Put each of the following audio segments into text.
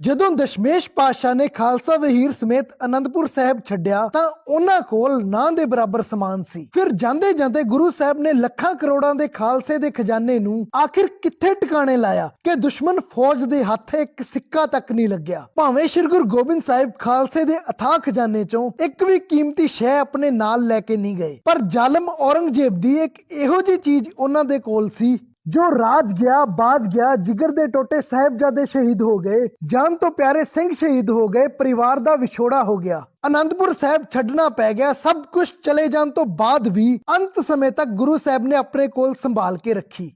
ਜਦੋਂ ਦਸ਼ਮੇਸ਼ ਪਾਤਸ਼ਾਹ ਨੇ ਖਾਲਸਾ ਵਹੀਰ ਸਮੇਤ ਅਨੰਦਪੁਰ ਸਾਹਿਬ ਛੱਡਿਆ, ਤਾਂ ਉਹਨਾਂ ਕੋਲ ਨਾਂ ਦੇ ਬਰਾਬਰ ਸਮਾਨ ਸੀ। ਫਿਰ ਜਾਂਦੇ ਜਾਂਦੇ ਗੁਰੂ ਸਾਹਿਬ ਨੇ ਲੱਖਾਂ ਕਰੋੜਾਂ ਦੇ ਖਾਲਸੇ ਦੇ ਖਜ਼ਾਨੇ ਨੂੰ ਆਖਿਰ ਕਿੱਥੇ ਟਿਕਾਣੇ ਲਾਇਆ ਕਿ ਦੁਸ਼ਮਣ ਫੌਜ ਦੇ ਹੱਥ ਇੱਕ ਸਿੱਕਾ ਤੱਕ ਨਹੀਂ ਲੱਗਿਆ? ਭਾਵੇਂ ਸ੍ਰੀ ਗੁਰੂ ਗੋਬਿੰਦ ਸਾਹਿਬ ਖਾਲਸੇ ਦੇ ਅਥਾਹ ਖਜ਼ਾਨੇ ਚੋਂ ਇੱਕ ਵੀ ਕੀਮਤੀ ਸ਼ੈ ਆਪਣੇ ਨਾਲ ਲੈ ਕੇ ਨਹੀਂ ਗਏ, ਪਰ ਜ਼ਾਲਮ ਔਰੰਗਜ਼ੇਬ ਦੀ ਇੱਕ ਇਹੋ ਜਿਹੀ ਚੀਜ਼ ਉਹਨਾਂ ਦੇ ਕੋਲ ਸੀ ਜੋ ਰਾਜ ਗਿਆ, ਬਾਜ ਗਿਆ, ਜਿਗਰ ਦੇ ਟੋਟੇ ਸਾਹਿਬਜ਼ਾਦੇ ਸ਼ਹੀਦ ਹੋ ਗਏ, ਜਾਨ ਤੋਂ ਪਿਆਰੇ ਸਿੰਘ ਸ਼ਹੀਦ ਹੋ ਗਏ, ਪਰਿਵਾਰ ਦਾ ਵਿਛੋੜਾ ਹੋ ਗਿਆ। ਆਨੰਦਪੁਰ ਸਾਹਿਬ ਛੱਡਣਾ ਪੈ ਗਿਆ, ਸਭ ਕੁਝ ਚਲੇ ਜਾਣ ਤੋਂ ਬਾਅਦ ਵੀ ਅੰਤ ਸਮੇਂ ਤੱਕ ਗੁਰੂ ਸਾਹਿਬ ਨੇ ਆਪਣੇ ਕੋਲ ਸੰਭਾਲ ਕੇ ਰੱਖੀ।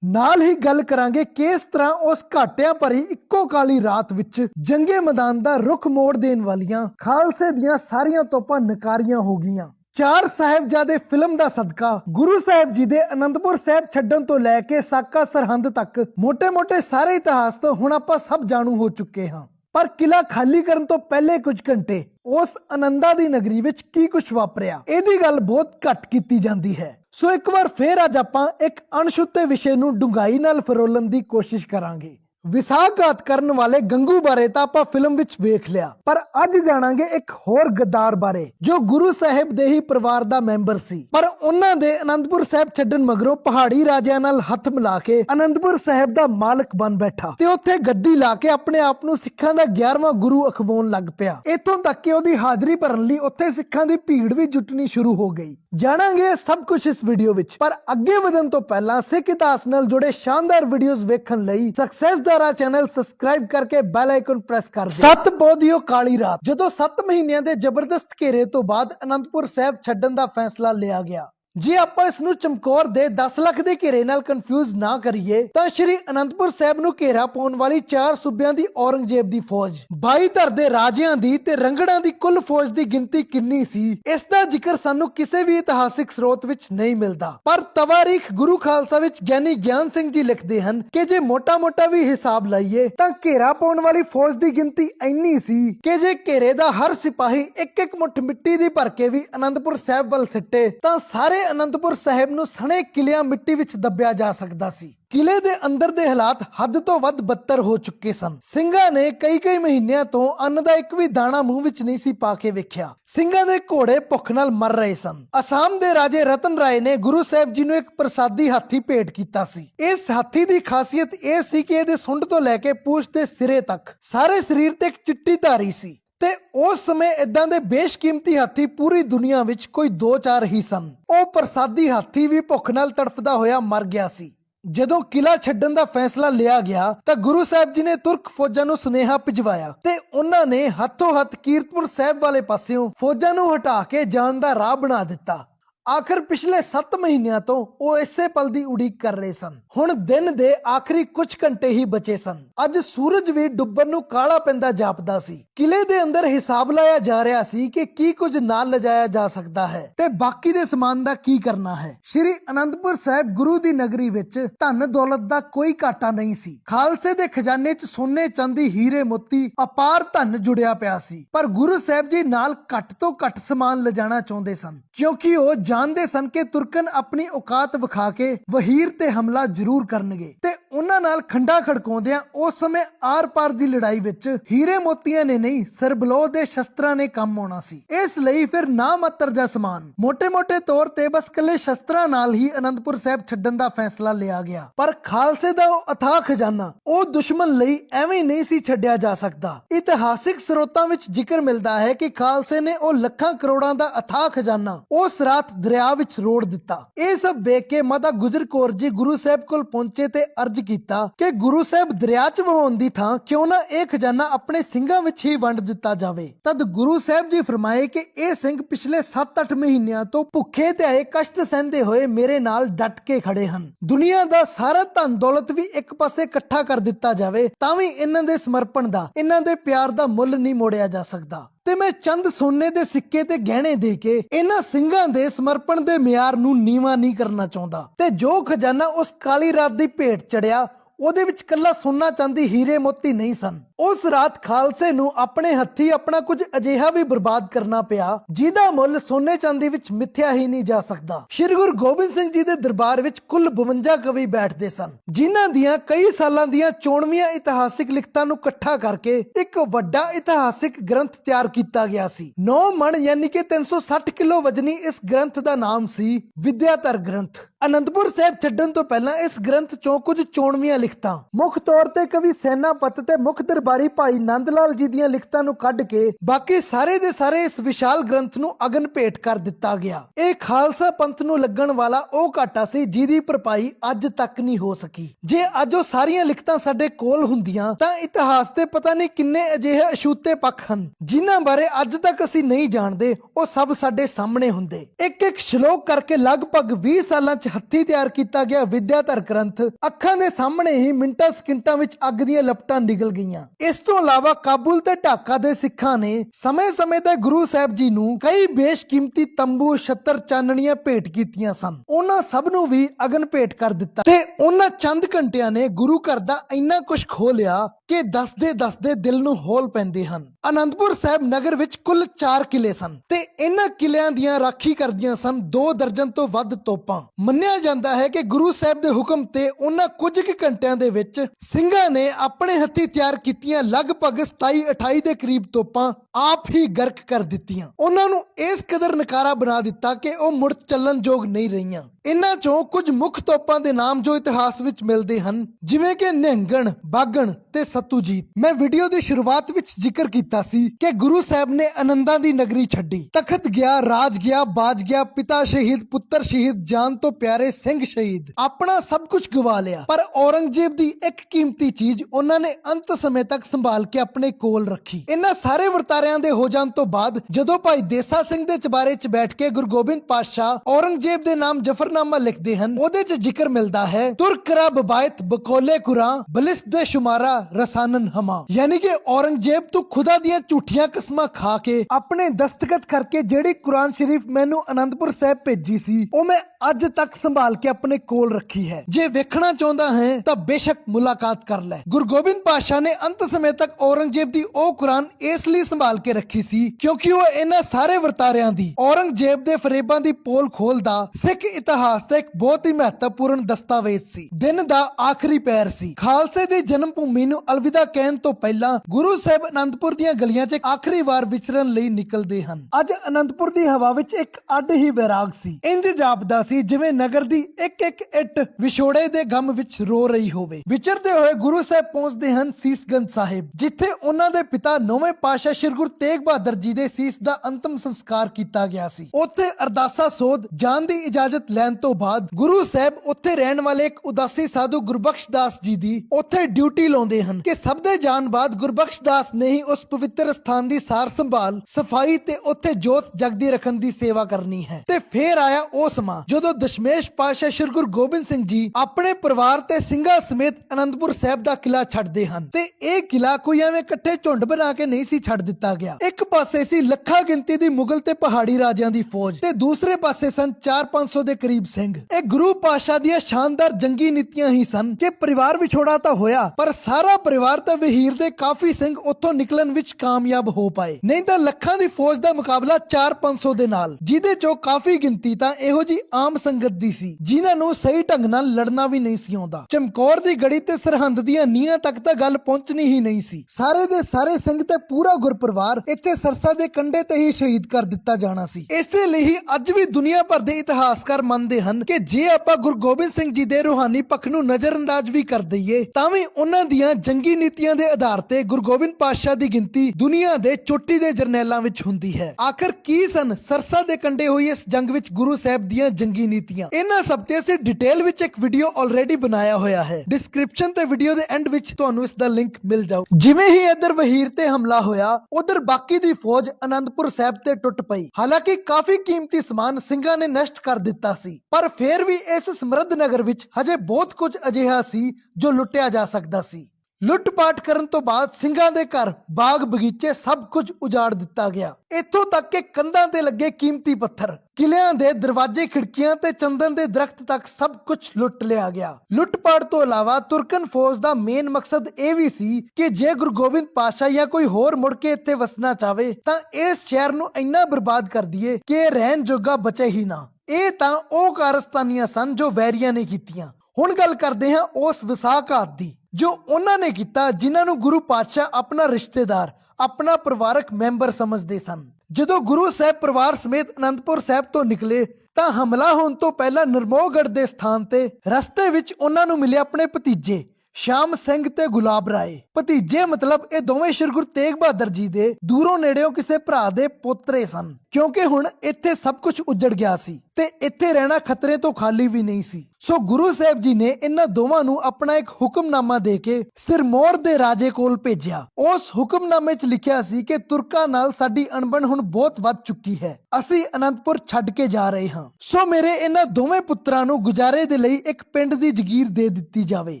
ਨਾਲ ਹੀ ਗੱਲ ਕਰਾਂਗੇ ਕਿਸ ਤਰ੍ਹਾਂ ਉਸ ਘਾਟਿਆਂ ਭਰੀ ਇੱਕੋ ਕਾਲੀ ਰਾਤ ਵਿੱਚ ਜੰਗੇ ਮੈਦਾਨ ਦਾ ਰੁਖ ਮੋੜ ਦੇਣ ਵਾਲੀਆਂ ਖਾਲਸੇ ਦੀਆਂ ਸਾਰੀਆਂ ਤੋਪਾਂ ਨਕਾਰੀਆਂ ਹੋ ਗਈਆਂ। ਚਾਰ ਸਾਹਿਬਜ਼ਾਦੇ ਫਿਲਮ ਦਾ ਸਦਕਾ, ਗੁਰੂ ਸਾਹਿਬ ਜੀ ਦੇ ਅਨੰਦਪੁਰ ਸਾਹਿਬ ਛੱਡਣ ਤੋਂ ਲੈ ਕੇ ਸਾਕਾ ਸਰਹੰਦ ਤੱਕ, ਮੋٹے-ਮੋٹے ਸਾਰੇ ਇਤਿਹਾਸ ਤੋਂ ਹੁਣ ਆਪਾਂ ਸਭ ਜਾਣੂ ਹੋ ਚੁੱਕੇ ਹਾਂ। ਪਰ ਕਿਲਾ ਖਾਲੀ ਕਰਨ ਤੋਂ ਪਹਿਲੇ ਕੁਝ ਘੰਟੇ, ਉਸ ਆਨੰਦਾ ਦੀ ਨਗਰੀ ਵਿੱਚ ਕੀ ਕੁਝ ਵਾਪਰਿਆ? ਇਹਦੀ ਗੱਲ ਬਹੁਤ ਘੱਟ ਕੀਤੀ ਜਾਂਦੀ ਹੈ। ਸੋ ਇੱਕ ਵਾਰ ਫੇਰ ਅੱਜ ਆਪਾਂ ਇੱਕ ਅਣਛੁੱਤੇ ਵਿਸ਼ੇ ਨੂੰ ਡੁੰਗਾਈ ਨਾਲ ਫਰੋਲਣ ਦੀ ਕੋਸ਼ਿਸ਼ ਕਰਾਂਗੇ। ਵਿਸਾਖਘਾਤ ਕਰਨ ਵਾਲੇ ਗੰਗੂ ਬਾਰੇ ਤਾਂ ਆਪਾਂ ਫਿਲਮ ਵਿੱਚ ਵੇਖ ਲਿਆ। ਪਰ ਅੱਜ ਜਾਣਾਂਗੇ ਇੱਕ ਹੋਰ ਗੱਦਾਰ ਬਾਰੇ, ਜੋ ਗੁਰੂ ਸਾਹਿਬ ਦੇ ਹੀ ਪਰਿਵਾਰ ਦਾ ਮੈਂਬਰ ਸੀ। ਪਰ ਉਹਨਾਂ ਦੇ ਅਨੰਦਪੁਰ ਸਾਹਿਬ ਛੱਡਣ ਮਗਰੋਂ ਪਹਾੜੀ ਰਾਜਿਆਂ ਨਾਲ ਹੱਥ ਮਿਲਾ ਕੇ ਅਨੰਦਪੁਰ ਸਾਹਿਬ ਦਾ ਮਾਲਕ ਬਣ ਬੈਠਾ ਤੇ ਉੱਥੇ ਗੱਦੀ ਲਾ ਕੇ ਆਪਣੇ ਆਪ ਨੂੰ ਸਿੱਖਾਂ ਦਾ 11ਵਾਂ ਗੁਰੂ ਅਖਵਾਉਣ ਲੱਗ ਪਿਆ। ਇਥੋਂ ਤੱਕ ਕਿ ਉਹਦੀ ਹਾਜ਼ਰੀ ਭਰਨ ਲਈ ਉੱਥੇ ਸਿੱਖਾਂ ਦੀ ਭੀੜ ਵੀ ਜੁਟਣੀ ਸ਼ੁਰੂ ਹੋ ਗਈ। ਜਾਣਾਂਗੇ ਸਭ ਕੁਝ ਇਸ ਵੀਡੀਓ ਵਿੱਚ। ਪਰ ਅੱਗੇ ਵਧਣ ਤੋਂ ਪਹਿਲਾਂ ਸਿੱਖ ਇਤਿਹਾਸ ਨਾਲ ਜੁੜੇ ਸ਼ਾਨਦਾਰ ਵੀਡੀਓਜ਼ ਵੇਖਣ ਲਈ ਸਕਸੈਸ ਦਾਰਾ ਚੈਨਲ ਸਬਸਕ੍ਰਾਈਬ ਕਰਕੇ ਬੈਲ ਆਈਕਨ ਪ੍ਰੈਸ ਕਰ ਦਿਓ। ਸਤ ਬੋਧਿਓ ਕਾਲੀ ਰਾਤ, ਜਦੋਂ 7 ਮਹੀਨਿਆਂ ਦੇ ਜ਼ਬਰਦਸਤ ਘੇਰੇ ਤੋਂ ਬਾਅਦ ਅਨੰਦਪੁਰ ਸਾਹਿਬ ਛੱਡਣ ਦਾ ਫੈਸਲਾ ਲਿਆ ਗਿਆ। ਜੇ ਆਪਾਂ ਇਸ ਨੂੰ ਚਮਕੌਰ ਦੇ 10 ਲੱਖ ਦੇ ਘੇਰੇ ਨਾਲ ਕਨਫਿਊਜ਼ ਨਾ ਕਰੀਏ, ਤਾਂ ਸ਼੍ਰੀ ਅਨੰਦਪੁਰ ਸਾਹਿਬ ਨੂੰ ਘੇਰਾ ਪਾਉਣ ਵਾਲੀ ਚਾਰ ਸੂਬਿਆਂ ਦੀ ਔਰੰਗਜ਼ੇਬ ਦੀ ਫੌਜ 22 ਧਰ ਦੇ ਰਾਜਿਆਂ ਦੀ ਤੇ ਰੰਗੜਾਂ ਦੀ ਕੁੱਲ ਫੌਜ ਦੀ ਗਿਣਤੀ ਕਿੰਨੀ ਸੀ, ਇਸ ਦਾ ਜ਼ਿਕਰ ਸਾਨੂੰ ਕਿਸੇ ਵੀ ਇਤਿਹਾਸਿਕ ਸਰੋਤ ਵਿੱਚ ਨਹੀਂ ਮਿਲਦਾ। ਪਰ ਤਵਾਰੀਖ ਗੁਰੂ ਖਾਲਸਾ ਵਿੱਚ ਗਿਆਨੀ ਗਿਆਨ ਸਿੰਘ ਜੀ ਲਿਖਦੇ ਹਨ ਕਿ ਜੇ ਮੋਟਾ-ਮੋਟਾ ਵੀ ਹਿਸਾਬ ਲਾਈਏ, ਤਾਂ ਘੇਰਾ ਪਾਉਣ ਵਾਲੀ ਫੌਜ ਦੀ ਗਿਣਤੀ ਇੰਨੀ ਸੀ ਕਿ ਜੇ ਘੇਰੇ ਦਾ ਹਰ ਸਿਪਾਹੀ ਇੱਕ ਇੱਕ ਮੁੱਠ ਮਿੱਟੀ ਦੀ ਭਰ ਕੇ ਵੀ ਅਨੰਦਪੁਰ ਸਾਹਿਬ ਵੱਲ ਸਿੱਟੇ, ਤਾਂ ਸਾਰੇ ਅਨੰਦਪੁਰ ਸਾਹਿਬ ਨੂੰ ਸਣੇ ਕਿਲਿਆਂ ਮਿੱਟੀ ਵਿੱਚ ਦੱਬਿਆ ਜਾ ਸਕਦਾ ਸੀ। ਕਿਲੇ ਦੇ ਅੰਦਰ ਦੇ ਹਾਲਾਤ ਹੱਦ ਤੋਂ ਵੱਧ ਬੱਤਰ ਹੋ ਚੁੱਕੇ ਸਨ। ਸਿੰਘਾਂ ਨੇ ਕਈ ਕਈ ਮਹੀਨਿਆਂ ਤੋਂ ਅੰਨ ਦਾ ਇੱਕ ਵੀ ਦਾਣਾ ਮੂੰਹ ਵਿੱਚ ਨਹੀਂ ਸੀ ਪਾ ਕੇ ਵੇਖਿਆ। ਸਿੰਘਾਂ ਦੇ ਘੋੜੇ ਭੁੱਖ ਨਾਲ ਮਰ ਰਹੇ ਸਨ। ਅਸਾਮ ਦੇ ਰਾਜੇ ਰਤਨ ਰਾਏ ਨੇ ਗੁਰੂ ਸਾਹਿਬ ਜੀ ਨੂੰ ਇੱਕ ਪ੍ਰਸਾਦੀ ਹਾਥੀ ਭੇਟ ਕੀਤਾ ਸੀ। ਇਸ ਹਾਥੀ ਦੀ ਖਾਸੀਅਤ ਇਹ ਸੀ ਕਿ ਇਹਦੇ ਸੁੰਡ ਤੋਂ ਲੈ ਕੇ ਪੂਛ ਦੇ ਸਿਰੇ ਤੱਕ ਸਾਰੇ ਸਰੀਰ ਤੇ ਇੱਕ ਚਿੱਟੀ ਧਾਰੀ ਸੀ। ਤੇ ਉਸ ਸਮੇਂ ਇਦਾਂ ਦੇ ਬੇਸ਼ਕੀਮਤੀ ਹਾਥੀ ਪੂਰੀ ਦੁਨੀਆ ਵਿੱਚ ਕੋਈ 2-4 ਹੀ ਸਨ। ਉਹ ਪ੍ਰਸਾਦੀ ਹਾਥੀ ਵੀ ਭੁੱਖ ਨਾਲ ਤੜਫਦਾ ਹੋਇਆ ਮਰ ਗਿਆ ਸੀ। ਜਦੋਂ ਕਿਲਾ ਛੱਡਣ ਦਾ ਫੈਸਲਾ ਲਿਆ ਗਿਆ, ਤਾਂ ਗੁਰੂ ਸਾਹਿਬ ਜੀ ਨੇ ਤੁਰਕ ਫੌਜਾਂ ਨੂੰ ਸੁਨੇਹਾ ਭਿਜਵਾਇਆ ਤੇ ਉਹਨਾਂ ਨੇ ਹੱਥੋਂ ਹੱਥ ਕੀਰਤਪੁਰ ਸਾਹਿਬ ਵਾਲੇ ਪਾਸਿਓਂ ਫੌਜਾਂ ਨੂੰ ਹਟਾ ਕੇ ਜਾਣ ਦਾ ਰਾਹ ਬਣਾ ਦਿੱਤਾ। ਆਖਰ ਪਿਛਲੇ 7 ਮਹੀਨਿਆਂ ਤੋਂ ਉਹ ਇਸੇ ਪਲ ਦੀ ਉਡੀਕ ਕਰ ਰਹੇ ਸਨ। ਹੁਣ ਦਿਨ ਦੇ ਆਖਰੀ ਕੁਝ ਘੰਟੇ ਹੀ ਬਚੇ ਸਨ। ਅੱਜ ਸੂਰਜ ਵੀ ਡੁੱਬਣ ਨੂੰ ਕਾਲਾ ਪੈਂਦਾ ਜਾਪਦਾ ਸੀ। ਕਿਲੇ ਦੇ ਅੰਦਰ ਹਿਸਾਬ ਲਾਇਆ ਜਾ ਰਿਹਾ ਸੀ ਕਿ ਕੀ ਕੁਝ ਨਾਲ ਲਿਜਾਇਆ ਜਾ ਸਕਦਾ ਹੈ ਤੇ ਬਾਕੀ ਦੇ ਸਮਾਨ ਦਾ ਕੀ ਕਰਨਾ ਹੈ। ਸ਼੍ਰੀ ਅਨੰਦਪੁਰ ਸਾਹਿਬ ਗੁਰੂ ਦੀ ਨਗਰੀ ਵਿੱਚ ਧਨ ਦੌਲਤ ਦਾ ਕੋਈ ਘਾਟਾ ਨਹੀਂ ਸੀ। ਖਾਲਸੇ ਦੇ ਖਜ਼ਾਨੇ 'ਚ ਸੋਨੇ ਚਾਂਦੀ, ਹੀਰੇ, ਮੋਤੀ ਅਪਾਰ ਧਨ ਜੁੜਿਆ ਪਿਆ ਸੀ। ਪਰ ਗੁਰੂ ਸਾਹਿਬ ਜੀ ਨਾਲ ਘੱਟ ਤੋਂ ਘੱਟ ਸਮਾਨ ਲਿਜਾਣਾ ਚਾਹੁੰਦੇ ਸਨ। ਕਿਉਂਕਿ ਉਹ ਜਾਣਦੇ ਸਨ ਕਿ ਤੁਰਕਨ ਆਪਣੀ ਔਕਾਤ ਵਿਖਾ ਕੇ ਵਹੀਰ ਤੇ ਹਮਲਾ ਜ਼ਰੂਰ ਕਰਨਗੇ। ਤੇ ਉਹਨਾਂ ਨਾਲ ਖੰਡਾ ਖੜਕਾਉਂਦਿਆਂ ਉਸ ਸਮੇਂ ਆਰ-ਪਾਰ ਦੀ ਲੜਾਈ ਵਿੱਚ ਹੀਰੇ ਮੋਤੀਆਂ ਨੇ ਨਹੀਂ ਸਰਬਲੋ ਦੇ ਸ਼ਸਤਰਾਂ ਨੇ ਕੰਮ ਆਉਣਾ ਸੀ। ਇਸ ਲਈ ਫਿਰ ਨਾ ਮੱਤਰ ਜਾਂ ਸਮਾਨ ਮੋٹے-ਮੋٹے ਤੌਰ ਤੇ ਬਸ ਕੱਲੇ ਸ਼ਸਤਰਾਂ ਨਾਲ ਹੀ ਅਨੰਦਪੁਰ ਸਾਹਿਬ ਛੱਡਣ ਦਾ ਫੈਸਲਾ ਲਿਆ ਗਿਆ। ਪਰ ਖਾਲਸੇ ਦਾ ਉਹ ਅਥਾਹ ਖਜ਼ਾਨਾ, ਉਹ ਦੁਸ਼ਮਣ ਲਈ ਐਵੇਂ ਨਹੀਂ ਸੀ ਛੱਡਿਆ ਜਾ ਸਕਦਾ। ਇਤਿਹਾਸਿਕ ਸਰੋਤਾਂ ਵਿੱਚ ਜ਼ਿਕਰ ਮਿਲਦਾ ਹੈ ਕਿ ਖਾਲਸੇ ਨੇ ਉਹ ਲੱਖਾਂ ਕਰੋੜਾਂ ਦਾ ਅਥਾਹ ਖਜ਼ਾਨਾ ਉਸ ਰਾਤ ਦਰਿਆ ਵਿੱਚ ਰੋੜ ਦਿੱਤਾ। ਇਹ ਸਭ ਵੇਖ ਕੇ ਮਾਤਾ ਗੁਜਰ ਕੌਰ ਜੀ ਗੁਰੂ ਸਾਹਿਬ ਕੋਲ ਪਹੁੰਚੇ ਤੇ ਅਰਜ਼ ਕੀਤਾ ਕਿ ਗੁਰੂ ਸਾਹਿਬ ਦਰਿਆ 'ਚ ਵਹਾਉਣ ਦੀ ਥਾਂ ਕਿਉਂ ਨਾ ਇਹ ਖਜ਼ਾਨਾ ਆਪਣੇ ਸਿੰਘਾਂ ਵਿੱਚ ਹੀ ਵੰਡ ਦਿੱਤਾ ਜਾਵੇ। ਤਦ ਗੁਰੂ ਸਾਹਿਬ ਜੀ ਫਰਮਾਏ ਕਿ ਇਹ ਸਿੰਘ ਪਿਛਲੇ 7-8 ਮਹੀਨਿਆਂ ਤੋਂ ਭੁੱਖੇ ਤੇ ਆਏ ਕਸ਼ਟ ਸਹਿੰਦੇ ਹੋਏ ਮੇਰੇ ਨਾਲ ਡਟ ਕੇ ਖੜੇ ਹਨ। ਦੁਨੀਆ ਦਾ ਸਾਰਾ ਧਨ ਦੌਲਤ ਵੀ ਇੱਕ ਪਾਸੇ ਇਕੱਠਾ ਕਰ ਦਿੱਤਾ ਜਾਵੇ, ਤਾਂ ਵੀ ਇਹਨਾਂ ਦੇ ਸਮਰਪਣ ਦਾ, ਇਹਨਾਂ ਦੇ ਪਿਆਰ ਦਾ ਮੁੱਲ ਨਹੀਂ ਮੋੜਿਆ ਜਾ ਸਕਦਾ। ਤੇ ਮੈਂ ਚੰਦ ਸੋਨੇ ਦੇ ਸਿੱਕੇ ਤੇ ਗਹਿਣੇ ਦੇ ਕੇ ਇਹਨਾਂ ਸਿੰਘਾਂ ਦੇ ਸਮਰਪਣ ਦੇ ਮਿਆਰ ਨੂੰ ਨੀਵਾ ਨਹੀਂ ਕਰਨਾ ਚਾਹੁੰਦਾ। ਤੇ ਜੋ ਖਜ਼ਾਨਾ ਉਸ ਕਾਲੀ ਰਾਤ ਦੀ ਭੇਟ ਚੜਿਆ, ਉਹਦੇ ਵਿੱਚ ਕੱਲਾ ਸੋਨਾ ਚਾਂਦੀ ਹੀਰੇ ਮੋਤੀ ਨਹੀਂ ਸਨ। ਉਸ ਰਾਤ ਖਾਲਸੇ ਨੂੰ ਆਪਣੇ ਹੱਥੀ ਆਪਣਾ ਕੁਝ ਅਜਿਹਾ ਵੀ ਬਰਬਾਦ ਕਰਨਾ ਪਿਆ, ਜਿਹਦਾ ਮੁੱਲ ਸੋਨੇ ਚਾਂਦੀ ਵਿੱਚ ਮਿੱਥਿਆ ਹੀ ਨਹੀਂ ਜਾ ਸਕਦਾ। ਸ਼੍ਰੀ ਗੁਰੂ ਗੋਬਿੰਦ ਸਿੰਘ ਜੀ ਦੇ ਦਰਬਾਰ ਵਿੱਚ ਕੁੱਲ 52 ਕਵੀ ਬੈਠਦੇ ਸਨ, ਜਿਨ੍ਹਾਂ ਦੀਆਂ ਕਈ ਸਾਲਾਂ ਦੀਆਂ ਚੋਣਵੀਆਂ ਇਤਿਹਾਸਿਕ ਲਿਖਤਾਂ ਨੂੰ ਇਕੱਠਾ ਕਰਕੇ ਇੱਕ ਵੱਡਾ ਇਤਿਹਾਸਿਕ ਗ੍ਰੰਥ ਤਿਆਰ ਕੀਤਾ ਗਿਆ ਸੀ। 9 ਮਣ ਯਾਨੀ ਕਿ 360 ਕਿਲੋ ਵਜਨੀ ਇਸ ਗ੍ਰੰਥ ਦਾ ਨਾਮ ਸੀ ਵਿਦਿਆਧਰ ਗ੍ਰੰਥ। ਅਨੰਦਪੁਰ ਸਾਹਿਬ ਛੱਡਣ ਤੋਂ ਪਹਿਲਾਂ ਇਸ ਗ੍ਰੰਥ ਚੋਂ ਕੁਝ ਚੋਣਵੀਆਂ ਲਿਖਤਾਂ। ਮੁੱਖ ਤੌਰ ਤੇ ਕਵੀ ਸੈਨਾਪਤ ਤੇ ਮੁੱਖ ਦਰਬਾਰੀ ਭਾਈ ਨੰਦ ਲਾਲ ਜੀ ਦੀਆਂ ਲਿਖਤਾਂ ਨੂੰ ਕੱਢ ਕੇ ਬਾਕੀ ਸਾਰੇ ਦੇ ਸਾਰੇ ਇਸ ਵਿਸ਼ਾਲ ਗ੍ਰੰਥ ਨੂੰ ਅਗਨ ਭੇਟ ਕਰ ਦਿੱਤਾ ਗਿਆ। ਇਹ ਖਾਲਸਾ ਪੰਥ ਨੂੰ ਲੱਗਣ ਵਾਲਾ ਉਹ ਘਾਟਾ ਸੀ ਜਿਹਦੀ ਭਰਪਾਈ ਅੱਜ ਤੱਕ ਨਹੀਂ ਹੋ ਸਕੀ। ਜੇ ਅੱਜ ਉਹ ਸਾਰੀਆਂ ਲਿਖਤਾਂ ਸਾਡੇ ਕੋਲ ਹੁੰਦੀਆਂ, ਤਾਂ ਇਤਿਹਾਸ ਤੇ ਪਤਾ ਨਹੀਂ ਕਿੰਨੇ ਅਜਿਹੇ ਅਛੂਤੇ ਪੱਖ ਹਨ, ਜਿਨ੍ਹਾਂ ਬਾਰੇ ਅੱਜ ਤੱਕ ਅਸੀਂ ਨਹੀਂ ਜਾਣਦੇ, ਉਹ ਸਭ ਸਾਡੇ ਸਾਹਮਣੇ ਹੁੰਦੇ। ਇੱਕ ਇੱਕ ਸ਼ਲੋਕ ਕਰਕੇ ਲਗਭਗ 20 ਸਾਲਾਂ 'ਚ ਹੱਥੀ ਤਿਆਰ ਕੀਤਾ ਗਿਆ ਵਿਦਿਆਧਰ ਗ੍ਰੰਥ, ਅੱਖਾਂ ਦੇ ਸਾਹਮਣੇ ਹੀ ਮਿੰਟਾਂ ਸਕਿੰਟਾਂ ਵਿੱਚ ਅੱਗ ਦੀਆਂ ਲਪਟਾਂ ਨਿਕਲ ਗਈਆਂ। ਇਸ ਤੋਂ ਇਲਾਵਾ ਕਾਬੁਲ ਤੇ ਢਾਕਾ ਦੇ ਸਿੱਖਾਂ ਨੇ ਸਮੇਂ-ਸਮੇਂ ਤੇ ਗੁਰੂ ਸਾਹਿਬ ਜੀ ਨੂੰ ਕਈ ਬੇਸ਼ਕੀਮਤੀ ਤੰਬੂ, ਛੱਤਰ ਚਾਨਣੀਆਂ ਭੇਟ ਕੀਤੀਆਂ ਸਨ। ਉਹਨਾਂ ਸਭ ਨੂੰ ਵੀ ਅਗਨ ਭੇਟ ਕਰ ਦਿੱਤਾ। ਤੇ ਉਹਨਾਂ ਚੰਦ ਘੰਟਿਆਂ ਨੇ ਗੁਰੂ ਘਰ ਦਾ ਇੰਨਾ ਕੁਝ ਖੋ ਲਿਆ ਕਿ ਦੱਸਦੇ ਦੱਸਦੇ ਦਿਲ ਨੂੰ ਹੋਲ ਪੈਂਦੇ ਹਨ। ਅਨੰਦਪੁਰ ਸਾਹਿਬ ਨਗਰ ਵਿੱਚ ਕੁੱਲ 4 ਕਿਲੇ ਸਨ ਤੇ ਇਹਨਾਂ ਕਿਲਿਆਂ ਦੀਆਂ ਰਾਖੀ ਕਰਦੀਆਂ ਸਨ 2 ਦਰਜਨ ਤੋਂ ਵੱਧ ਤੋਪਾਂ। ਮੰਨਿਆ ਜਾਂਦਾ ਹੈ ਕਿ ਗੁਰੂ ਸਾਹਿਬ ਦੇ ਹੁਕਮ ਤੇ ਉਹਨਾਂ ਕੁਝ ਕੁ ਘੰਟਿਆਂ ਦੇ ਵਿੱਚ ਸਿੰਘਾਂ ਨੇ ਆਪਣੇ ਹੱਥੀਂ ਤਿਆਰ ਕੀਤੀ ਕੀਤੀਆਂ ਲਗਭਗ 27 28 ਦੇ ਕਰੀਬ ਤੋਪਾਂ ਆਪ ਹੀ ਗਰਕ ਕਰ ਦਿੱਤੀਆਂ। ਉਹਨਾਂ ਨੂੰ ਇਸ ਕਦਰ ਨਕਾਰਾ ਬਣਾ ਦਿੱਤਾ ਕਿ ਉਹ ਮੁੜ ਚੱਲਣ ਯੋਗ ਨਹੀਂ ਰਹੀਆਂ। ਇਨ੍ਹਾਂ ਚੋਂ ਕੁਝ ਮੁੱਖ ਤੋਪਾਂ ਦੇ ਨਾਮ ਜੋ ਇਤਿਹਾਸ ਵਿੱਚ ਮਿਲਦੇ ਹਨ, ਜਿਵੇਂ ਕਿ ਨਿਹੰਗਣ, ਬਾਗਣ ਤੇ ਸਤੂਜੀਤ। ਮੈਂ ਵੀਡੀਓ ਦੀ ਸ਼ੁਰੂਆਤ ਵਿੱਚ ਜ਼ਿਕਰ ਕੀਤਾ ਸੀ ਕਿ ਗੁਰੂ ਸਾਹਿਬ ਨੇ ਆਨੰਦਾਂ ਦੀ ਨਗਰੀ ਛੱਡੀ। ਤਖਤ ਗਿਆ, ਰਾਜ ਗਿਆ, ਬਾਜ ਗਿਆ, ਪਿਤਾ ਸ਼ਹੀਦ, ਪੁੱਤਰ ਸ਼ਹੀਦ, ਜਾਨ ਤੋਂ ਪਿਆਰੇ ਸਿੰਘ ਸ਼ਹੀਦ। ਆਪਣਾ ਸਭ ਕੁਝ ਗਵਾ ਲਿਆ। ਪਰ ਔਰੰਗਜ਼ੇਬ ਦੀ ਇੱਕ ਕੀਮਤੀ ਚੀਜ਼ ਉਹਨਾਂ ਨੇ ਅੰਤ ਸਮੇਂ ਤੱਕ ਸੰਭਾਲ ਕੇ ਆਪਣੇ ਕੋਲ ਰੱਖੀ। ਇਹਨਾਂ ਸਾਰੇ ਵਰਤਾਰਿਆਂ ਦੇ ਹੋ ਜਾਣ ਤੋਂ ਬਾਅਦ ਜਦੋਂ ਭਾਈ ਦੇਸਾ ਸਿੰਘ ਦੇ ਚਬਾਰੇ 'ਚ ਬੈਠ ਕੇ ਗੁਰੂ ਗੋਬਿੰਦ ਪਾਤਸ਼ਾਹ ਔਰੰਗਜ਼ੇਬ ਦੇ ਨਾਮ ਜਫਰਨਾਮਾ ਲਿਖਦੇ ਹਨ, ਉਹਦੇ 'ਚ ਜ਼ਿਕਰ ਮਿਲਦਾ ਹੈ, ਤੁਰਕ ਰਬ ਬਕੋਲੇ ਕੁਰਾਂ ਬਲਿਸ ਦੇ ਸ਼ੁਮਾਰਾ ਰਸਾਨਨ ਹਮਾ। ਯਾਨੀ ਕਿ ਔਰੰਗਜ਼ੇਬ ਤੂੰ ਖੁਦਾ ਦੀਆਂ ਝੂਠੀਆਂ ਕਸਮਾਂ ਖਾ ਕੇ ਆਪਣੇ ਦਸਤਖਤ ਕਰਕੇ ਜਿਹੜੀ ਕੁਰਾਨ ਸ਼ਰੀਫ ਮੈਨੂੰ ਅਨੰਦਪੁਰ ਸਾਹਿਬ ਭੇਜੀ ਸੀ, ਉਹ ਮੈਂ ਅੱਜ ਤੱਕ ਸੰਭਾਲ ਕੇ ਆਪਣੇ ਕੋਲ ਰੱਖੀ ਹੈ। ਜੇ ਵੇਖਣਾ ਚਾਹੁੰਦਾ ਹੈ ਤਾਂ ਬੇਸ਼ੱਕ ਮੁਲਾਕਾਤ ਕਰ ਲੈ। ਗੁਰੂ ਗੋਬਿੰਦ ਪਾਤਸ਼ਾਹ ਨੇ ਅੰਤ ਸਮੇਂ ਤੱਕ ਔਰੰਗਜ਼ੇਬ ਦੀ ਉਹ ਕੁਰਾਨ ਇਸ ਲਈ ਸੰਭਾਲ ਕੇ ਰੱਖੀ ਸੀ ਕਿਉਂਕਿ ਉਹ ਇਹਨਾਂ ਸਾਰੇ ਵਰਤਾਰਿਆਂ ਦੀ, ਔਰੰਗਜ਼ੇਬ ਦੇ ਫਰੇਬਾਂ ਦੀ ਪੋਲ ਖੋਲਦਾ ਸਿੱਖ ਇਤਿਹਾਸ ਦਾ ਇੱਕ ਬਹੁਤ ਹੀ ਮਹੱਤਵਪੂਰਨ ਦਸਤਾਵੇਜ਼ ਸੀ। ਦਿਨ ਦਾ ਆਖਰੀ ਪੈਰ ਸੀ। ਖਾਲਸੇ ਦੀ ਜਨਮ ਭੂਮੀ ਨੂੰ ਅਲਵਿਦਾ ਕਹਿਣ ਤੋਂ ਪਹਿਲਾਂ ਗੁਰੂ ਸਾਹਿਬ ਅਨੰਦਪੁਰ ਦੀਆਂ ਗਲੀਆਂ 'ਚ ਆਖਰੀ ਵਾਰ ਵਿਚਰਨ ਲਈ ਨਿਕਲਦੇ ਹਨ। ਅੱਜ ਅਨੰਦਪੁਰ ਦੀ ਹਵਾ ਵਿੱਚ ਇੱਕ ਅੱਡ ਹੀ ਵਿਰਾਗ ਸੀ। ਇੰਜ ਜਾਪਦਾ ਸੀ ਜਿਵੇਂ ਨਗਰ ਦੀ ਇੱਕ ਇੱਕ ਇੱਟ ਵਿਛੋੜੇ ਦੇ ਗਮ ਵਿੱਚ ਰੋ ਰਹੀ ਹੋਵੇ। ਵਿਚਰਦੇ ਹੋਏ ਗੁਰੂ ਸਾਹਿਬ ਪਹੁੰਚਦੇ ਹਨ ਸੀਸਗੰਜ ਸਾਹਿਬ, ਜਿੱਥੇ ਉਹਨਾਂ ਦੇ ਪਿਤਾ ਨੌਵੇਂ ਪਾਤਸ਼ਾਹ ਸ੍ਰੀ ਗੁਰੂ ਤੇਗ ਬਹਾਦਰ ਜੀ ਦੇ ਸੀਸ ਦਾ ਅੰਤਮ ਸੰਸਕਾਰ ਕੀਤਾ ਗਿਆ ਸੀ। ਉੱਥੇ ਅਰਦਾਸਾ ਸੋਧ, ਜਾਣ ਦੀ ਇਜਾਜ਼ਤ ਲੈਣ ਤੋਂ ਬਾਅਦ ਗੁਰੂ ਸਾਹਿਬ ਉੱਥੇ ਰਹਿਣ ਵਾਲੇ ਇੱਕ ਉਦਾਸੀ ਸਾਧੂ ਗੁਰਬਖਸ਼ ਦਾਸ ਜੀ ਦੀ ਉੱਥੇ ਡਿਊਟੀ ਲਾਉਂਦੇ ਹਨ ਕਿ ਸਭ ਦੇ ਜਾਣ ਬਾਅਦ ਗੁਰਬਖਸ਼ ਦਾਸ ਨੇ ਹੀ ਉਸ ਪਵਿੱਤਰ ਸਥਾਨ ਦੀ ਸਾਰ ਸੰਭਾਲ, ਸਫ਼ਾਈ ਤੇ ਉੱਥੇ ਜੋਤ ਜਗਦੀ ਰੱਖਣ ਦੀ ਸੇਵਾ ਕਰਨੀ ਹੈ। ਤੇ ਫੇਰ ਆਇਆ ਉਹ ਸਮਾਂ ਜਦੋਂ ਦਸ਼ਮੇਸ਼ ਪਾਤਸ਼ਾਹ ਸ੍ਰੀ ਗੁਰੂ ਗੋਬਿੰਦ ਸਿੰਘ ਜੀ ਆਪਣੇ ਪਰਿਵਾਰ ਤੇ ਸਿੰਘਾਂ ਸਮੇਤ ਅਨੰਦਪੁਰ ਸਾਹਿਬ ਦਾ ਕਿਲਾ ਛੱਡਦੇ ਹਨ। ਤੇ ਇਹ ਕਿਲਾ ਕੋਈ ਐਵੇਂ ਇਕੱਠੇ ਝੁੰਡ ਬਣਾ ਕੇ ਨਹੀਂ ਸੀ ਛੱਡ ਦਿੱਤਾ ਗਿਆ। ਇੱਕ ਪਾਸੇ ਸੀ ਲੱਖਾਂ ਗਿਣਤੀ ਦੀ ਮੁਗਲ ਤੇ ਪਹਾੜੀ ਰਾਜਿਆਂ ਦੀ ਫੌਜ ਤੇ ਦੂਸਰੇ ਪਾਸੇ ਸਨ 4-500 ਦੇ ਕਰੀਬ ਸਿੰਘ। ਇਹ ਗੁਰੂ ਪਾਤਸ਼ਾਹ ਦੀਆਂ ਸ਼ਾਨਦਾਰ ਜੰਗੀ ਨੀਤੀਆਂ ਹੀ ਸਨ ਕਿ ਪਰਿਵਾਰ ਵਿਛੋੜਾ ਤਾਂ ਹੋਇਆ, ਪਰ ਸਾਰਾ ਪਰਿਵਾਰ ਤਾਂ ਵਹੀਰ ਦੇ ਕਾਫੀ ਸਿੰਘ ਉੱਥੋਂ ਨਿਕਲਣ ਵਿੱਚ ਕਾਮਯਾਬ ਹੋ ਪਾਏ। ਨਹੀਂ ਤਾਂ ਲੱਖਾਂ ਦੀ ਫੌਜ ਦਾ ਮੁਕਾਬਲਾ 4-500 ਦੇ ਨਾਲ, ਜਿਹਦੇ ਚੋਂ ਕਾਫੀ ਗਿਣਤੀ ਤਾਂ ਇਹੋ ਜੀ ਆਮ ਸੰਗਤ ਦੀ ਸੀ, ਜਿਨ੍ਹਾਂ ਨੂੰ ਸਹੀ ਢੰਗ ਨਾਲ ਲੜਨਾ ਵੀ ਨਹੀਂ ਸੀ ਆਉਂਦਾ। ਚਮਕੌਰ ਦੀ ਗੜੀ ਤੇ ਸਰਹੰਦ ਦੀਆਂ ਨੀਹਾਂ ਤੱਕ ਤਾਂ ਗੱਲ ਪਹੁੰਚਣੀ ਹੀ ਨਹੀਂ ਸੀ। ਸਾਰੇ ਦੇ ਸਾਰੇ ਸਿੰਘ ਤੇ ਪੂਰਾ ਗੁਰਪਰਿਵਾਰ ਇੱਥੇ ਸਰਸਾ ਦੇ ਕੰਢੇ ਤੇ ਹੀ ਸ਼ਹੀਦ ਕਰ ਦਿੱਤਾ ਜਾਣਾ ਸੀ। ਇਸੇ ਲਈ ਅੱਜ ਵੀ ਦੁਨੀਆ ਭਰ ਦੇ ਇਤਿਹਾਸਕਾਰ ਮੰਨਦੇ ਹਨ ਕਿ ਜੇ ਆਪਾਂ ਗੁਰੂ ਗੋਬਿੰਦ ਸਿੰਘ ਜੀ ਦੇ ਰੂਹਾਨੀ ਪੱਖ ਨੂੰ ਨਜ਼ਰਅੰਦਾਜ਼ ਵੀ ਕਰ ਦਈਏ, ਤਾਂ ਵੀ ਉਹਨਾਂ ਦੀਆਂ ਜੰਗੀ ਨੀਤੀਆਂ ਦੇ ਆਧਾਰ ਤੇ ਗੁਰੂ ਗੋਬਿੰਦ ਪਾਤਸ਼ਾਹ ਦੀ ਗਿਣਤੀ ਦੁਨੀਆ ਦੇ ਚੋਟੀ ਦੇ ਜਰਨੈਲਾਂ ਵਿੱਚ ਹੁੰਦੀ ਹੈ। ਆਖਰ ਕੀ ਸਨ ਸਰਸਾ ਦੇ ਕੰਢੇ ਹੋਈ ਇਸ ਜੰਗ ਵਿੱਚ ਗੁਰੂ ਸਾਹਿਬ ਦੀਆਂ ਜੰਗੀ ਨੀਤੀਆਂ? ਇਹਨਾਂ ਸਭ ਤੇ ਅਸੀਂ ਡਿਟੇਲ ਵਿੱਚ ਇੱਕ ਵੀਡੀਓ ਆਲਰੇਡੀ ਬਣਾਇਆ ਹੋਇਆ ਹੈ। ਡਿਸਕ੍ਰਿਪਸ਼ਨ ਤੇ ਵੀਡੀਓ ਦੇ ਐਂਡ ਵਿੱਚ ਤੁਹਾਨੂੰ ਇਸ ਦਾ ਲਿੰਕ ਮਿਲ ਜਾਓ ਜਿਵੇਂ ਹੀ ਇੱਧਰ ਵਹੀਰ ਤੇ ਹਮਲਾ ਹੋਇਆ, ਉਧਰ ਬਾਕੀ ਦੀ ਫੌਜ ਅਨੰਦਪੁਰ ਸਾਹਿਬ ਤੇ ਟੁੱਟ ਪਈ। ਹਾਲਾਂਕਿ ਕਾਫੀ ਕੀਮਤੀ ਸਮਾਨ ਸਿੰਘਾਂ ਨੇ ਨਸ਼ਟ ਕਰ ਦਿੱਤਾ ਸੀ। ਪਰ ਫਿਰ ਵੀ ਇਸ ਸਮਰੱਧ ਨਗਰ ਵਿੱਚ ਹਜੇ ਬਹੁਤ ਕੁਝ ਅਜਿਹਾ ਸੀ ਜੋ ਲੁੱਟਿਆ ਜਾ ਸਕਦਾ ਸੀ। ਲੁੱਟ-ਪਾਟ ਕਰਨ ਤੋਂ ਬਾਅਦ ਸਿੰਘਾਂ ਦੇ ਘਰ ਬਾਗ ਬਗੀਚੇ ਸਭ ਕੁਝ ਉਜਾੜ ਦਿੱਤਾ ਗਿਆ। ਇੱਥੋਂ ਤੱਕ ਕਿ ਕੰਧਾਂ ਤੇ ਲੱਗੇ ਕੀਮਤੀ ਪੱਥਰ, ਕਿਲਿਆਂ ਦੇ ਦਰਵਾਜ਼ੇ, ਖਿੜਕੀਆਂ ਤੇ ਚੰਦਨ ਦੇ ਦਰਖਤ ਤੱਕ ਸਭ ਕੁਝ ਲੁੱਟ ਲਿਆ ਗਿਆ। ਲੁੱਟ-ਪਾਟ ਤੋਂ ਇਲਾਵਾ ਤੁਰਕਨ ਫੌਜ ਦਾ ਮੇਨ ਮਕਸਦ ਇਹ ਵੀ ਸੀ ਕਿ ਜੇ ਗੁਰੂ ਗੋਬਿੰਦ ਪਾਤਸ਼ਾਹ ਜਾਂ ਕੋਈ ਹੋਰ ਮੁੜ ਕੇ ਇੱਥੇ ਵਸਣਾ ਚਾਵੇ ਤਾਂ ਇਸ ਸ਼ਹਿਰ ਨੂੰ ਇੰਨਾ ਬਰਬਾਦ ਕਰ ਦਈਏ ਕਿ ਰਹਿਣ ਜੋਗਾ ਬਚੇ ਹੀ ਨਾ। ਇਹ ਤਾਂ ਉਹ ਕਾਰਸਤਾਨੀਆਂ ਸਨ ਜੋ ਵੈਰੀਆਂ ਨੇ ਕੀਤੀਆਂ। ਹੁਣ ਗੱਲ ਕਰਦੇ ਹਾਂ ਉਸ ਵਿਸਾਖਾਤ ਦੀ। ਜੋ ਉਹਨਾਂ ਨੇ ਕੀਤਾ, ਜਿਨ੍ਹਾਂ ਨੂੰ ਗੁਰੂ ਪਾਤਸ਼ਾਹ ਆਪਣਾ ਰਿਸ਼ਤੇਦਾਰ, ਆਪਣਾ ਪਰਿਵਾਰਕ ਮੈਂਬਰ ਸਮਝਦੇ ਸਨ। ਜਦੋਂ ਗੁਰੂ ਸਾਹਿਬ ਪਰਿਵਾਰ ਸਮੇਤ ਅਨੰਦਪੁਰ ਸਾਹਿਬ ਤੋਂ ਨਿਕਲੇ, ਤਾਂ ਹਮਲਾ ਹੋਣ ਤੋਂ ਪਹਿਲਾਂ ਨਰਮੋਹਗੜ੍ਹ ਦੇ ਸਥਾਨ ਤੇ ਰਸਤੇ ਵਿੱਚ ਉਹਨਾਂ ਨੂੰ ਮਿਲੇ ਆਪਣੇ ਭਤੀਜੇ, ਸ਼ਾਮ ਸਿੰਘ ਤੇ ਗੁਲਾਬ ਰਾਏ। ਭਤੀਜੇ ਮਤਲਬ ਇਹ ਦੋਵੇਂ ਸ਼੍ਰੀ ਗੁਰੂ ਤੇਗ ਬਹਾਦਰ ਜੀ ਦੇ ਦੂਰੋਂ ਨੇੜਿਓਂ ਕਿਸੇ ਭਰਾ ਦੇ ਪੋਤਰੇ ਸਨ। ਕਿਉਂਕਿ ਹੁਣ ਇੱਥੇ ਸਭ ਕੁਝ ਉਜੜ ਗਿਆ ਸੀ ਤੇ ਇੱਥੇ ਰਹਿਣਾ ਖਤਰੇ ਤੋਂ ਖਾਲੀ ਵੀ ਨਹੀਂ ਸੀ। ਸੋ ਗੁਰੂ ਸਾਹਿਬ ਜੀ ਨੇ ਇਹਨਾਂ ਦੋਵਾਂ ਨੂੰ ਆਪਣਾ ਇੱਕ ਹੁਕਮਨਾਮਾ ਦੇ ਕੇ ਸਿਰਮੌਰ ਦੇ ਰਾਜੇ ਕੋਲ ਭੇਜਿਆ। ਉਸ ਹੁਕਮਨਾਮੇ 'ਚ ਲਿਖਿਆ ਸੀ ਕਿ ਤੁਰਕਾਂ ਨਾਲ ਸਾਡੀ ਅਣਬਣ ਹੁਣ ਬਹੁਤ ਵੱਧ ਚੁੱਕੀ ਹੈ। ਅਸੀਂ ਅਨੰਦਪੁਰ ਛੱਡ ਕੇ ਜਾ ਰਹੇ ਹਾਂ। ਸੋ ਮੇਰੇ ਇਹਨਾਂ ਦੋਵੇਂ ਪੁੱਤਰਾਂ ਨੂੰ ਗੁਜ਼ਾਰੇ ਦੇ ਲਈ ਇੱਕ ਪਿੰਡ ਦੀ ਜ਼ਗੀਰ ਦੇ ਦਿੱਤੀ ਜਾਵੇ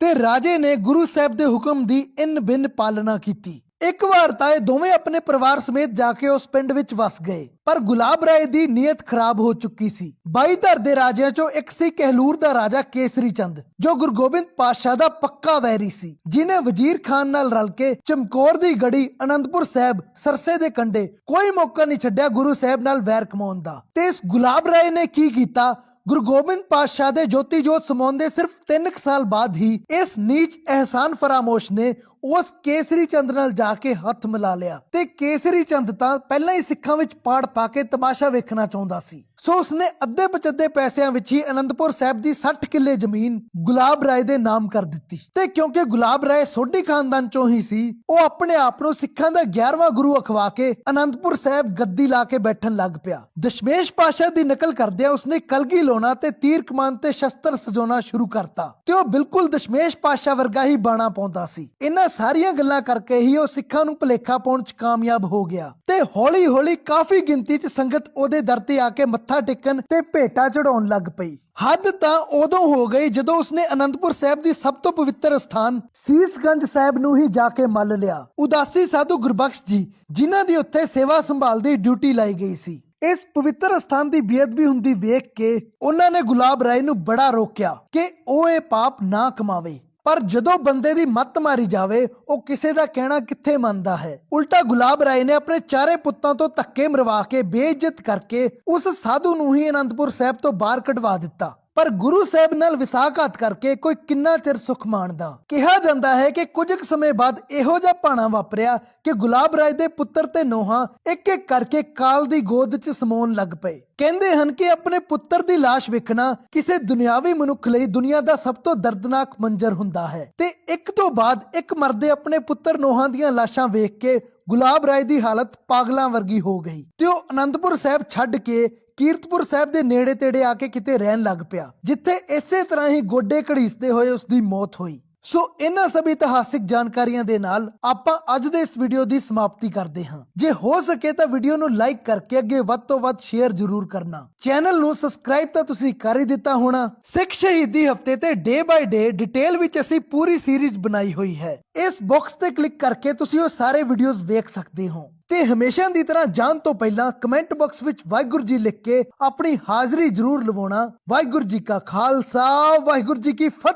ਤੇ ਰਾਜੇ ਨੇ ਗੁਰੂ ਸਾਹਿਬ ਦੇ ਹੁਕਮ ਦੀ ਇਨ ਬਿਨ ਪਾਲਣਾ ਕੀਤੀ। ਇੱਕ ਵਾਰ ਤਾਂ ਇਹ ਦੋਵੇਂ ਆਪਣੇ ਪਰਿਵਾਰ ਸਮੇਤ ਜਾ ਕੇ ਉਸ ਪਿੰਡ ਵਿੱਚ ਵਸ ਗਏ। ਪਰ ਗੁਲਾਬ ਰਾਏ ਦੀ ਨੀਅਤ ਖਰਾਬ ਹੋ ਚੁੱਕੀ ਸੀ। ਬਾਈ ਧਰ ਦੇ ਰਾਜਿਆਂ ਚੋਂ ਇੱਕ ਸੀ ਕਹਿਲੂਰ ਦਾ ਰਾਜਾ ਕੇਸਰੀ ਚੰਦ, ਜੋ ਗੁਰੂ ਗੋਬਿੰਦ ਪਾਤਸ਼ਾਹ ਦਾ ਪੱਕਾ ਵੈਰੀ ਸੀ, ਜਿਨੇ ਵਜ਼ੀਰ ਖਾਨ ਨਾਲ ਰਲ ਕੇ ਚਮਕੌਰ ਦੀ ਗੜੀ ਅਨੰਦਪੁਰ ਸਾਹਿਬ ਸਰਸੇ ਦੇ ਕੰਢੇ ਕੋਈ ਮੌਕਾ ਨਹੀਂ ਛੱਡਿਆ ਗੁਰੂ ਸਾਹਿਬ ਨਾਲ ਵੈਰ ਕਮਾਉਣ ਦਾ। ਤੇ ਇਸ ਗੁਲਾਬ ਰਾਏ ਨੇ ਕੀ ਕੀਤਾ? ਗੁਰੂ ਗੋਬਿੰਦ ਪਾਤਸ਼ਾਹ ਦੇ ਜੋਤੀ ਜੋਤ ਸਮਾਉਂਦੇ ਸਿਰਫ 3 ਸਾਲ ਬਾਅਦ ਹੀ ਇਸ ਨੀਚ ਅਹਿਸਾਨ ਫਰਾਮੋਸ਼ ਨੇ ਉਸ ਕੇਸਰੀ ਚੰਦ ਨਾਲ ਜਾ ਕੇ ਹੱਥ ਮਿਲਾ ਲਿਆ ਤੇ ਕੇਸਰੀ ਚੰਦ ਤਾਂ ਪਹਿਲਾਂ ਹੀ ਸਿੱਖਾਂ ਵਿੱਚ ਪਾੜ ਪਾ ਕੇ ਤਮਾਸ਼ਾ ਵੇਖਣਾ ਚਾਹੁੰਦਾ ਸੀ। ਸੋ ਉਸਨੇ ਅੱਧੇ ਪਚੱਧੇ ਪੈਸਿਆਂ ਵਿੱਚ ਹੀ ਅਨੰਦਪੁਰ ਸਾਹਿਬ ਦੀ 60 ਕਿੱਲੇ ਜ਼ਮੀਨ ਗੁਲਾਬ ਰਾਏ ਦੇ ਨਾਮ ਕਰ ਦਿੱਤੀ। ਤੇ ਕਿਉਂਕਿ ਗੁਲਾਬ ਰਾਏ ਸੋਢੀ ਖਾਨਦਾਨ ਚੋਂ ਹੀ ਸੀ, ਉਹ ਆਪਣੇ ਆਪ ਨੂੰ ਸਿੱਖਾਂ ਦਾ 11ਵਾਂ ਗੁਰੂ ਅਖਵਾ ਕੇ ਅਨੰਦਪੁਰ ਸਾਹਿਬ ਗੱਦੀ ਲਾ ਕੇ ਬੈਠਣ ਲੱਗ ਪਿਆ। ਦਸ਼ਮੇਸ਼ ਪਾਸ਼ਾ ਦੀ ਨਕਲ ਕਰਦਿਆਂ ਉਸਨੇ ਕਲਗੀ ਲਾਉਣਾ ਤੇ ਤੀਰ ਕਮਾਨ ਤੇ ਸ਼ਸਤਰ ਸਜਾਉਣਾ ਸ਼ੁਰੂ ਕਰਤਾ ਤੇ ਉਹ ਬਿਲਕੁਲ ਦਸ਼ਮੇਸ਼ ਪਾਸ਼ਾ ਵਰਗਾ ਹੀ ਬਾਣਾ ਪਾਉਂਦਾ ਸੀ। ਇਹਨਾਂ ਸਾਰੀਆਂ ਗੱਲਾਂ ਕਰਕੇ ਹੀ ਉਹ ਸਿੱਖਾਂ ਨੂੰ ਭੁਲੇਖਾ ਪਾਉਣ 'ਚ ਕਾਮਯਾਬ ਹੋ ਗਿਆ ਤੇ ਹੌਲੀ-ਹੌਲੀ ਕਾਫੀ ਗਿਣਤੀ 'ਚ ਸੰਗਤ ਉਹਦੇ ਦਰ ਤੇ ਆ ਕੇ ਮੱਥਾ ਟੇਕਣ ਤੇ ਭੇਟਾ ਚੜਾਉਣ ਲੱਗ ਪਈ। ਹੱਦ ਤਾਂ ਉਦੋਂ ਹੋ ਗਈ ਜਦੋਂ ਉਸਨੇ ਅਨੰਦਪੁਰ ਸਾਹਿਬ ਦੀ ਸਭ ਤੋਂ ਪਵਿੱਤਰ ਸਥਾਨ ਸੀਸਗੰਜ ਸਾਹਿਬ ਨੂੰ ਹੀ ਜਾ ਕੇ ਮੰਨ ਲਿਆ। ਉਦਾਸੀ ਸਾਧੂ ਗੁਰਬਖਸ਼ ਜੀ, ਜਿਨ੍ਹਾਂ ਦੀ ਉੱਥੇ ਸੇਵਾ ਸੰਭਾਲ ਦੀ ਡਿਊਟੀ ਲਾਈ ਗਈ ਸੀ। ਇਸ ਪਵਿੱਤਰ ਸਥਾਨ ਦੀ ਬੇਅਦਬੀ ਹੁੰਦੀ ਵੇਖ ਕੇ ਉਹਨਾਂ ਨੇ ਗੁਲਾਬ ਰਾਏ ਨੂੰ ਬੜਾ ਰੋਕਿਆ ਕਿ ਉਹ ਇਹ ਪਾਪ ਨਾ ਕਮਾਵੇ। ਪਰ ਜਦੋਂ ਬੰਦੇ ਦੀ ਮੱਤ ਮਾਰੀ ਜਾਵੇ, ਉਹ ਕਿਸੇ ਦਾ ਕਹਿਣਾ ਕਿੱਥੇ ਮੰਨਦਾ ਹੈ? ਉਲਟਾ ਗੁਲਾਬ ਰਾਏ ਨੇ ਆਪਣੇ ਚਾਰੇ ਪੁੱਤਾਂ ਤੋਂ ਧੱਕੇ ਮਰਵਾ ਕੇ, ਬੇਇੱਜ਼ਤ ਕਰਕੇ ਉਸ ਸਾਧੂ ਨੂੰ ਹੀ ਅਨੰਦਪੁਰ ਸਾਹਿਬ ਤੋਂ ਬਾਹਰ ਕਢਵਾ ਦਿੱਤਾ। ਪਰ ਗੁਰੂ ਸਾਹਿਬ ਨਾਲ ਵਿਸਾਖਾਤ ਕਰਕੇ ਕੋਈ ਕਿੰਨਾ ਚਿਰ ਸੁਖ ਮਾਣਦਾ? ਕਿਹਾ ਜਾਂਦਾ ਹੈ ਕਿ ਕੁਝ ਕੁ ਸਮੇਂ ਬਾਅਦ ਇਹੋ ਜਿਹਾ ਭਾਣਾ ਵਾਪਰਿਆ ਕਿ ਗੁਲਾਬ ਰਾਏ ਦੇ ਪੁੱਤਰ ਤੇ ਨੋਹਾਂ ਇੱਕ ਇੱਕ ਕਰਕੇ ਕਾਲ ਦੀ ਗੋਦ 'ਚ ਸਮਾਉਣ ਲੱਗ ਪਏ। ਕਹਿੰਦੇ ਹਨ ਕਿ ਆਪਣੇ ਪੁੱਤਰ ਦੀ লাশ ਵੇਖਣਾ ਕਿਸੇ ਦੁਨਿਆਵੀ ਮਨੁੱਖ ਲਈ ਦੁਨੀਆ ਦਾ ਸਭ ਤੋਂ ਦਰਦਨਾਕ ਮੰਜ਼ਰ ਹੁੰਦਾ ਹੈ। ਤੇ ਇੱਕ ਤੋਂ ਬਾਅਦ ਇੱਕ ਮਰਦੇ ਆਪਣੇ ਪੁੱਤਰ ਨੋਹਾਂ ਦੀਆਂ ਲਾਸ਼ਾਂ ਵੇਖ ਕੇ ਗੁਲਾਬ ਰਾਏ ਦੀ ਹਾਲਤ ਪਾਗਲਾਂ ਵਰਗੀ ਹੋ ਗਈ। ਤੇ ਉਹ ਅਨੰਦਪੁਰ ਸਾਹਿਬ ਛੱਡ ਕੇ ਕੀਰਤਪੁਰ ਸਾਹਿਬ ਦੇ ਨੇੜੇ ਤੇੜੇ ਆ ਕੇ ਕਿਤੇ ਰਹਿਣ ਲੱਗ ਪਿਆ, ਜਿੱਥੇ ਇਸੇ ਤਰ੍ਹਾਂ ਹੀ ਗੋਡੇ ਘੜੀਸਦੇ ਹੋਏ ਉਸ ਦੀ ਮੌਤ ਹੋਈ। ਸੋ ਇਹਨਾਂ ਸਭ ਇਤਿਹਾਸਿਕ ਜਾਣਕਾਰੀਆਂ ਦੇ ਨਾਲ ਆਪਾਂ ਅੱਜ ਦੇ ਇਸ ਵੀਡੀਓ ਦੀ ਸਮਾਪਤੀ ਕਰਦੇ ਹਾਂ। ਜੇ ਹੋ ਸਕੇ ਤਾਂ ਵੀਡੀਓ ਨੂੰ ਲਾਈਕ ਕਰਕੇ ਅੱਗੇ ਵੱਧ ਤੋਂ ਵੱਧ ਸ਼ੇਅਰ ਜ਼ਰੂਰ ਕਰਨਾ। ਚੈਨਲ ਨੂੰ ਸਬਸਕ੍ਰਾਈਬ ਤਾਂ ਤੁਸੀਂ ਕਰ ਹੀ ਦਿੱਤਾ ਹੋਣਾ। ਸਿੱਖ ਸ਼ਹੀਦੀ ਹਫ਼ਤੇ ਤੇ ਡੇ ਬਾਈ ਡੇ ਡਿਟੇਲ ਵਿੱਚ ਅਸੀਂ ਪੂਰੀ ਸੀਰੀਜ਼ ਬਣਾਈ ਹੋਈ ਹੈ। ਇਸ ਬਾਕਸ ਤੇ ਕਲਿੱਕ ਕਰਕੇ ਤੁਸੀਂ ਉਹ ਸਾਰੇ ਵੀਡੀਓਜ਼ ਵੇਖ ਸਕਦੇ ਹੋ। ਤੇ ਹਮੇਸ਼ਾ ਦੀ ਤਰ੍ਹਾਂ ਜਾਣ ਤੋਂ ਪਹਿਲਾਂ ਕਮੈਂਟ ਬਾਕਸ ਵਿੱਚ ਵਾਹਿਗੁਰੂ ਜੀ ਲਿਖ ਕੇ ਆਪਣੀ ਹਾਜ਼ਰੀ ਜ਼ਰੂਰ ਲਵਾਉਣਾ। ਵਾਹਿਗੁਰੂ ਜੀ ਕਾ ਖਾਲਸਾ, ਵਾਹਿਗੁਰੂ ਜੀ ਕੀ ਫਤਿਹ।